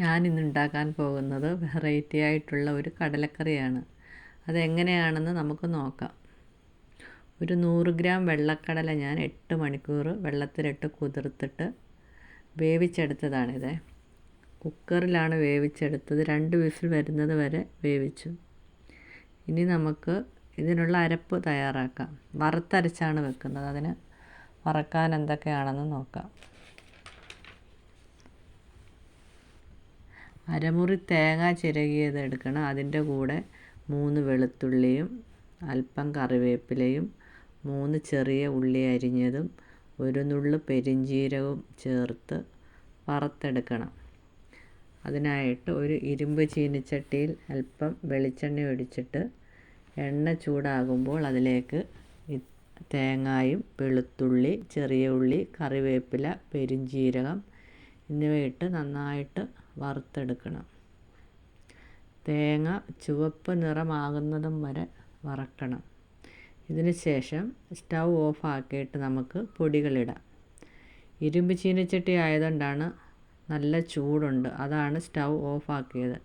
ഞാൻ ഇന്ന് ഉണ്ടാക്കാൻ പോകുന്നത് വെറൈറ്റി ആയിട്ടുള്ള ഒരു കടലക്കറിയാണ്. അതെങ്ങനെയാണെന്ന് നമുക്ക് നോക്കാം. ഒരു നൂറ് ഗ്രാം വെള്ളക്കടല ഞാൻ എട്ട് മണിക്കൂർ വെള്ളത്തിലിട്ട് കുതിർത്തിട്ട് വേവിച്ചെടുത്തതാണിത്. കുക്കറിലാണ് വേവിച്ചെടുത്തത്. രണ്ട് വിസിൽ വരുന്നത് വരെ വേവിച്ചു. ഇനി നമുക്ക് ഇതിനുള്ള അരപ്പ് തയ്യാറാക്കാം. വറുത്തരച്ചാണ് വെക്കുന്നത്. അതിന് വറക്കാൻ എന്തൊക്കെയാണെന്ന് നോക്കാം. അരമുറി തേങ്ങ ചിരകിയത് എടുക്കണം. അതിന്റെ കൂടെ മൂന്ന് വെളുത്തുള്ളിയും അല്പം കറിവേപ്പിലയും മൂന്ന് ചെറിയ ഉള്ളി അരിഞ്ഞതും ഒരു നുള്ള് പെരിഞ്ജീരകവും ചേർത്ത് വറുത്തെടുക്കണം. അതിനായിട്ട് ഒരു ഇരുമ്പ് ചീനിച്ചട്ടിയിൽ അല്പം വെളിച്ചെണ്ണ ഒഴിച്ചിട്ട് എണ്ണ ചൂടാകുമ്പോൾ അതിലേക്ക് തേങ്ങായും വെളുത്തുള്ളി ചെറിയ ഉള്ളി കറിവേപ്പില പെരിഞ്ജീരകം എന്നിവയിട്ട് നന്നായിട്ട് വറുത്തെടുക്കണം. തേങ്ങ ചുവപ്പ് നിറമാകുന്നതും വരെ വറക്കണം. ഇതിന് ശേഷം സ്റ്റൗ ഓഫ് ആക്കിയിട്ട് നമുക്ക് പൊടികളിടാം. ഇരുമ്പ് ചീനച്ചട്ടി ആയതുകൊണ്ടാണ് നല്ല ചൂടുണ്ട്. അതാണ് സ്റ്റൗ ഓഫ് ആക്കിയത്.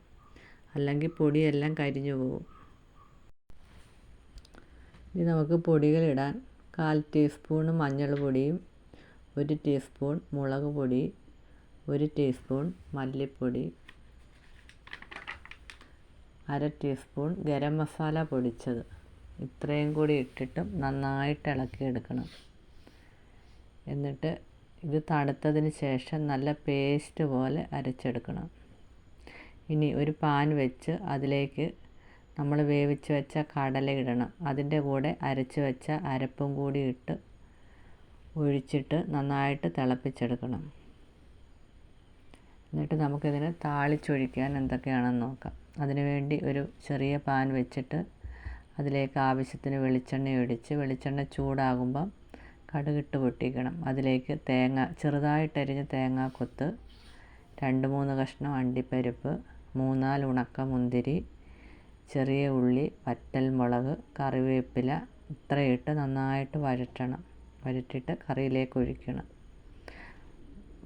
അല്ലെങ്കിൽ പൊടിയെല്ലാം കരിഞ്ഞു പോകും. ഇനി നമുക്ക് പൊടികളിടാൻ കാൽ ടീസ്പൂൺ മഞ്ഞൾ പൊടിയും ഒരു ടീസ്പൂൺ മുളക് പൊടി ഒരു ടീസ്പൂൺ മല്ലിപ്പൊടി അര ടീസ്പൂൺ ഗരം മസാല പൊടിച്ചത്. ഇത്രയും കൂടി ഇട്ടിട്ട് നന്നായിട്ട് ഇളക്കിയെടുക്കണം. എന്നിട്ട് ഇത് തണുത്തതിന് ശേഷം നല്ല പേസ്റ്റ് പോലെ അരച്ചെടുക്കണം. ഇനി ഒരു പാൻ വെച്ച് അതിലേക്ക് നമ്മൾ വേവിച്ച് വെച്ച കടല ഇടണം. അതിന്റെ കൂടെ അരച്ച് വെച്ച അരപ്പും കൂടി ഇട്ട് ഒഴിച്ചിട്ട് നന്നായിട്ട് തിളപ്പിച്ചെടുക്കണം. എന്നിട്ട് നമുക്കിതിനെ താളിച്ചൊഴിക്കാൻ എന്തൊക്കെയാണെന്ന് നോക്കാം. അതിനുവേണ്ടി ഒരു ചെറിയ പാൻ വെച്ചിട്ട് അതിലേക്ക് ആവശ്യത്തിന് വെളിച്ചെണ്ണ ഒഴിച്ച് വെളിച്ചെണ്ണ ചൂടാകുമ്പം കടുകിട്ട് പൊട്ടിക്കണം. അതിലേക്ക് തേങ്ങ ചെറുതായിട്ടരിഞ്ഞ തേങ്ങാക്കൊത്ത് രണ്ട് മൂന്ന് കഷ്ണം അണ്ടിപ്പരിപ്പ് മൂന്നാൽ ഉണക്ക മുന്തിരി ചെറിയ ഉള്ളി പറ്റൽ മുളക് കറിവേപ്പില ഇത്രയിട്ട് നന്നായിട്ട് വഴറ്റണം. വഴറ്റിയിട്ട് കറിയിലേക്ക് ഒഴിക്കണം.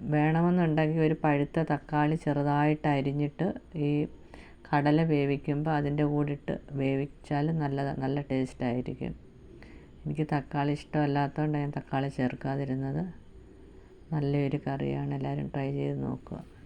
വേണമെന്നുണ്ടെങ്കിൽ ഒരു പഴുത്ത തക്കാളി ചെറുതായിട്ട് അരിഞ്ഞിട്ട് ഈ കടല വേവിക്കുമ്പോൾ അതിന്റെ കൂടെ ഇട്ട് വേവിച്ചാൽ നല്ല നല്ല ടേസ്റ്റ് ആയിരിക്കും എനിക്ക് തക്കാളി ഇഷ്ടമല്ലാത്തതുകൊണ്ട് ഞാൻ തക്കാളി ചേർക്കാതിരുന്നത്. നല്ലൊരു കറിയാണ്. എല്ലാവരും ട്രൈ ചെയ്ത് നോക്കുക.